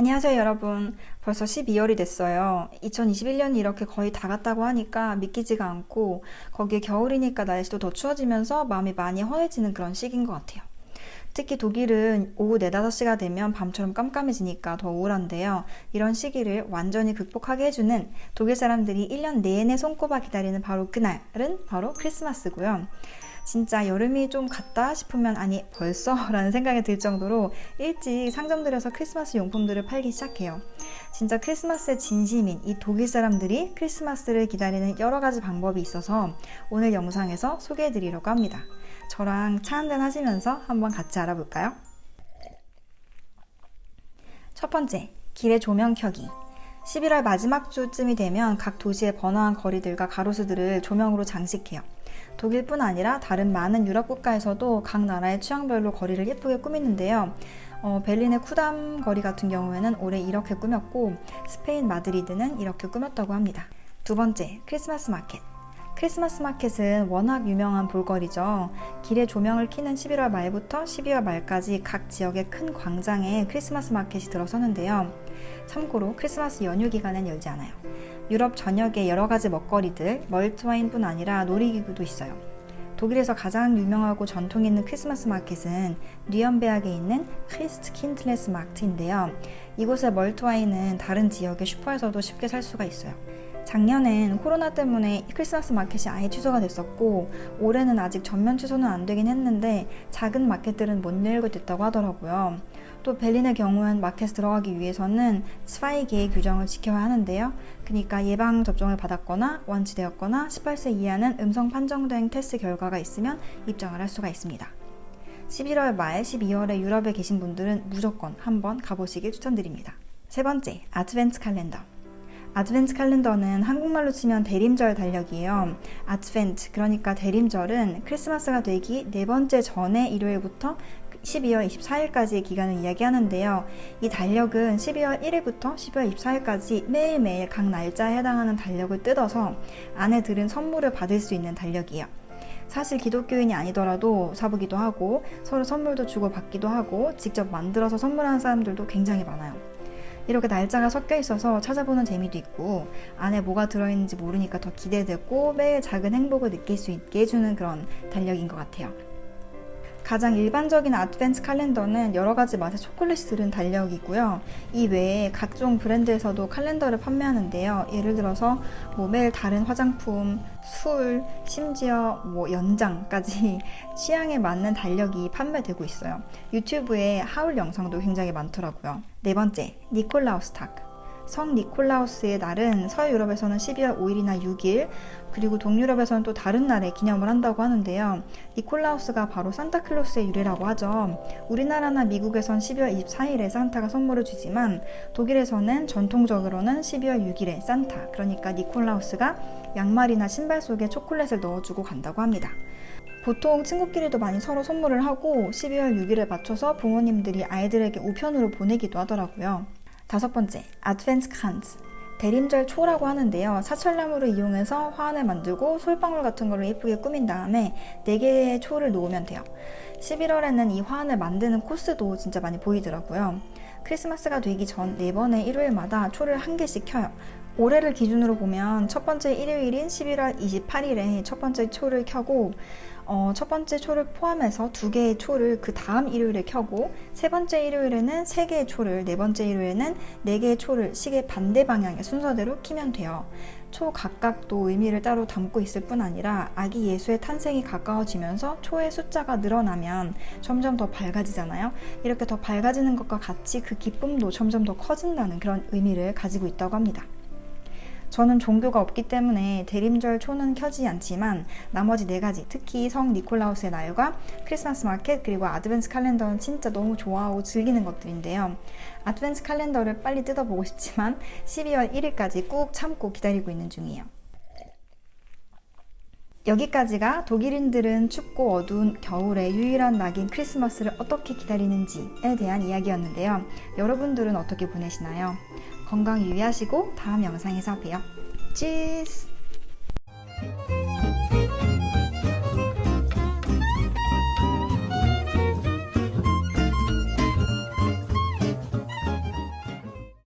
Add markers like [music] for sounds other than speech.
안녕하세요 여러분. 벌써 12월이 됐어요. 2021년이 이렇게 거의 다 갔다고 하니까 믿기지가 않고 거기에 겨울이니까 날씨도 더 추워지면서 마음이 많이 허해지는 그런 시기인 것 같아요. 특히 독일은 오후 4, 5시가 되면 밤처럼 깜깜해지니까 더 우울한데요. 이런 시기를 완전히 극복하게 해주는 독일 사람들이 1년 내내 손꼽아 기다리는 바로 그날은 바로 크리스마스고요 진짜 여름이 좀 갔다 싶으면 아니 벌써? 라는 생각이 들 정도로 일찍 상점들에서 크리스마스 용품들을 팔기 시작해요. 진짜 크리스마스의 진심인 이 독일 사람들이 크리스마스를 기다리는 여러 가지 방법이 있어서 오늘 영상에서 소개해 드리려고 합니다. 저랑 차 한잔 하시면서 한번 같이 알아볼까요? 첫 번째, 길의 조명 켜기. 11월 마지막 주쯤이 되면 각 도시의 번화한 거리들과 가로수들을 조명으로 장식해요. 독일뿐 아니라 다른 많은 유럽 국가에서도 각 나라의 취향별로 거리를 예쁘게 꾸미는데요. 어, 베를린의 쿠담 거리 같은 경우에는 올해 이렇게 꾸몄고 스페인 마드리드는 이렇게 꾸몄다고 합니다. 두 번째, 크리스마스 마켓. 크리스마스 마켓은 워낙 유명한 볼거리죠. 길에 조명을 켜는 11월 말부터 12월 말까지 각 지역의 큰 광장에 크리스마스 마켓이 들어서는데요. 참고로 크리스마스 연휴 기간엔 열지 않아요. 유럽 전역에 여러 가지 먹거리들, 멀트와인뿐 아니라 놀이기구도 있어요. 독일에서 가장 유명하고 전통 있는 크리스마스 마켓은 뉘엄베악에 있는 크리스트 킨틀레스 마트인데요. 이곳의 멀트와인은 다른 지역의 슈퍼에서도 쉽게 살 수가 있어요. 작년엔 코로나 때문에 크리스마스 마켓이 아예 취소가 됐었고 올해는 아직 전면 취소는 안 되긴 했는데 작은 마켓들은 못 열고 됐다고 하더라고요. 또 벨린의 경우는 마켓 들어가기 위해서는 스파이계의 규정을 지켜야 하는데요. 그러니까 예방 접종을 받았거나 완치되었거나 18세 이하는 음성 판정된 테스트 결과가 있으면 입장을 할 수가 있습니다. 11월 말 12월에 유럽에 계신 분들은 무조건 한번 가보시길 추천드립니다. 세 번째, 아드벤트 칼렌더. 아드벤트 칼렌더는 한국말로 치면 대림절 달력이에요. 아드벤트, 그러니까 대림절은 크리스마스가 되기 네 번째 전에 일요일부터 12월 24일까지의 기간을 이야기하는데요. 이 달력은 12월 1일부터 12월 24일까지 매일매일 각 날짜에 해당하는 달력을 뜯어서 안에 들은 선물을 받을 수 있는 달력이에요. 사실 기독교인이 아니더라도 사보기도 하고 서로 선물도 주고 받기도 하고 직접 만들어서 선물하는 사람들도 굉장히 많아요. 이렇게 날짜가 섞여 있어서 찾아보는 재미도 있고 안에 뭐가 들어있는지 모르니까 더 기대되고 매일 작은 행복을 느낄 수 있게 해주는 그런 달력인 것 같아요. 가장 일반적인 아드벤트 칼렌더는 여러 가지 맛의 초콜릿이 들은 달력이고요. 이 외에 각종 브랜드에서도 칼렌더를 판매하는데요. 예를 들어서 뭐 매일 다른 화장품, 술, 심지어 뭐 연장까지 [laughs] 취향에 맞는 달력이 판매되고 있어요. 유튜브에 하울 영상도 굉장히 많더라고요. 네 번째, 니콜라우스 타크. 성 니콜라우스의 날은 서유럽에서는 12월 5일이나 6일, 그리고 동유럽에서는 또 다른 날에 기념을 한다고 하는데요. 니콜라우스가 바로 산타클로스의 유래라고 하죠. 우리나라나 미국에선 12월 24일에 산타가 선물을 주지만 독일에서는 전통적으로는 12월 6일에 산타, 그러니까 니콜라우스가 양말이나 신발 속에 초콜릿을 넣어주고 간다고 합니다. 보통 친구끼리도 많이 서로 선물을 하고 12월 6일에 맞춰서 부모님들이 아이들에게 우편으로 보내기도 하더라고요. 다섯 번째, 아드벤트 칸츠. 대림절 초라고 하는데요. 사철나무를 이용해서 화환을 만들고 솔방울 같은 걸로 예쁘게 꾸민 다음에 4개의 초를 놓으면 돼요. 11월에는 이 화환을 만드는 코스도 진짜 많이 보이더라고요. 크리스마스가 되기 전 4번의 일요일마다 초를 한 개씩 켜요. 올해를 기준으로 보면 첫 번째 일요일인 11월 28일에 첫 번째 초를 켜고 어, 첫 번째 초를 포함해서 두 개의 초를 그 다음 일요일에 켜고 세 번째 일요일에는 세 개의 초를 네 번째 일요일에는 네 개의 초를 시계 반대 방향의 순서대로 키면 돼요. 초 각각도 의미를 따로 담고 있을 뿐 아니라 아기 예수의 탄생이 가까워지면서 초의 숫자가 늘어나면 점점 더 밝아지잖아요. 이렇게 더 밝아지는 것과 같이 그 기쁨도 점점 더 커진다는 그런 의미를 가지고 있다고 합니다. 저는 종교가 없기 때문에 대림절 초는 켜지 않지만 나머지 네 가지, 특히 성 니콜라우스의 날과 크리스마스 마켓 그리고 아드벤트 칼렌더는 진짜 너무 좋아하고 즐기는 것들인데요. 아드벤트 칼렌더를 빨리 뜯어보고 싶지만 12월 1일까지 꾹 참고 기다리고 있는 중이에요. 여기까지가 독일인들은 춥고 어두운 겨울의 유일한 낙인 크리스마스를 어떻게 기다리는지에 대한 이야기였는데요. 여러분들은 어떻게 보내시나요? 건강 유의하시고 다음 영상에서 봬요. 치스!